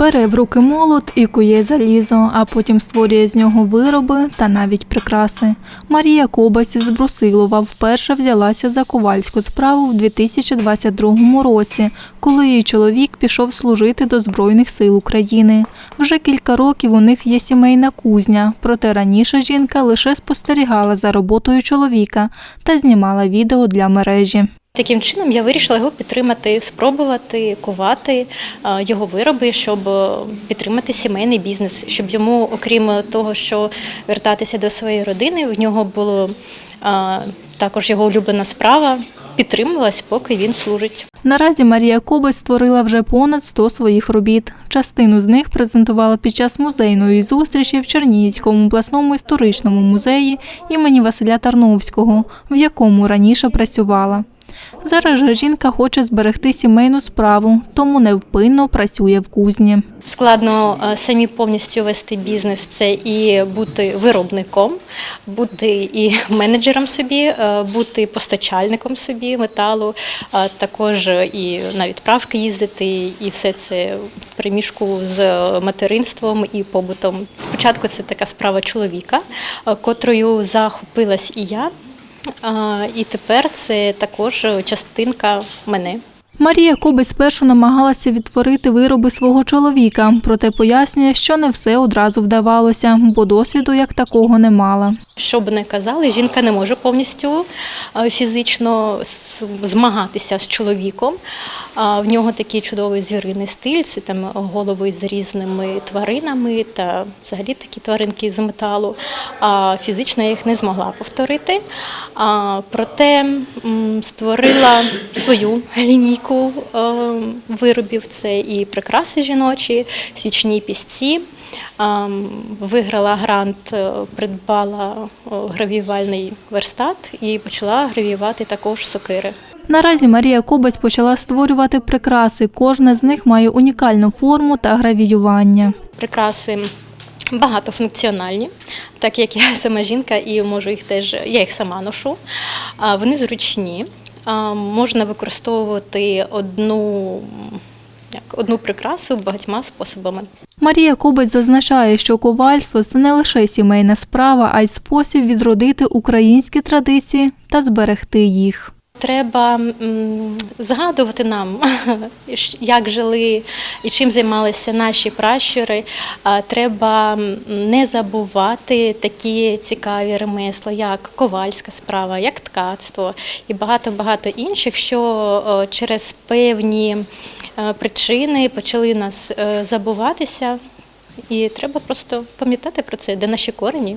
Бере в руки молот і кує залізо, а потім створює з нього вироби та навіть прикраси. Марія Кобась з Брусилова вперше взялася за ковальську справу в 2022 році, коли її чоловік пішов служити до Збройних сил України. Вже кілька років у них є сімейна кузня, проте раніше жінка лише спостерігала за роботою чоловіка та знімала відео для мережі. Таким чином я вирішила його підтримати, спробувати кувати е, його вироби, щоб е, підтримати сімейний бізнес, щоб йому, окрім того, що вертатися до своєї родини, в нього було е, також його улюблена справа, підтримувалась, поки він служить. Наразі Марія Кобась створила вже понад 100 своїх робіт. Частину з них презентувала під час музейної зустрічі в Чернігівському обласному історичному музеї імені Василя Тарновського, в якому раніше працювала. Зараз же жінка хоче зберегти сімейну справу, тому невпинно працює в кузні. Складно е, самі повністю вести бізнес це і бути виробником, бути і менеджером собі, е, бути постачальником собі металу, також і на відправки їздити, і все це в приміжку з материнством і побутом. Спочатку це така справа чоловіка, е, котрою захопилась і я. І тепер це також частинка мене. Марія Кобись спершу намагалася відтворити вироби свого чоловіка, проте пояснює, що не все одразу вдавалося, бо досвіду як такого не мала. Що б не казали, жінка не може повністю фізично змагатися з чоловіком. В нього такий чудовий звіриний стиль, це там голови з різними тваринами та взагалі такі тваринки з металу. Фізично я їх не змогла повторити. Проте створила свою лінійку е, виробів. Це і прикраси жіночі, свічні пісці. Виграла грант, е, придбала гравіювальний верстат і почала гравіювати також сокири. Наразі Марія Кобець почала створювати прикраси. Кожна з них має унікальну форму та гравіювання. Прикраси багатофункціональні, так як я сама жінка і можу їх теж, я їх сама ношу. Вони зручні. Можна використовувати одну, одну прикрасу багатьма способами. Марія Кобець зазначає, що ковальство це не лише сімейна справа, а й спосіб відродити українські традиції та зберегти їх. Треба згадувати нам, як жили і чим займалися наші пращури. Треба не забувати такі цікаві ремесла, як ковальська справа, як ткацтво і багато-багато інших, що через певні е, причини почали нас е, забуватися. І треба просто пам'ятати про це, де наші корені.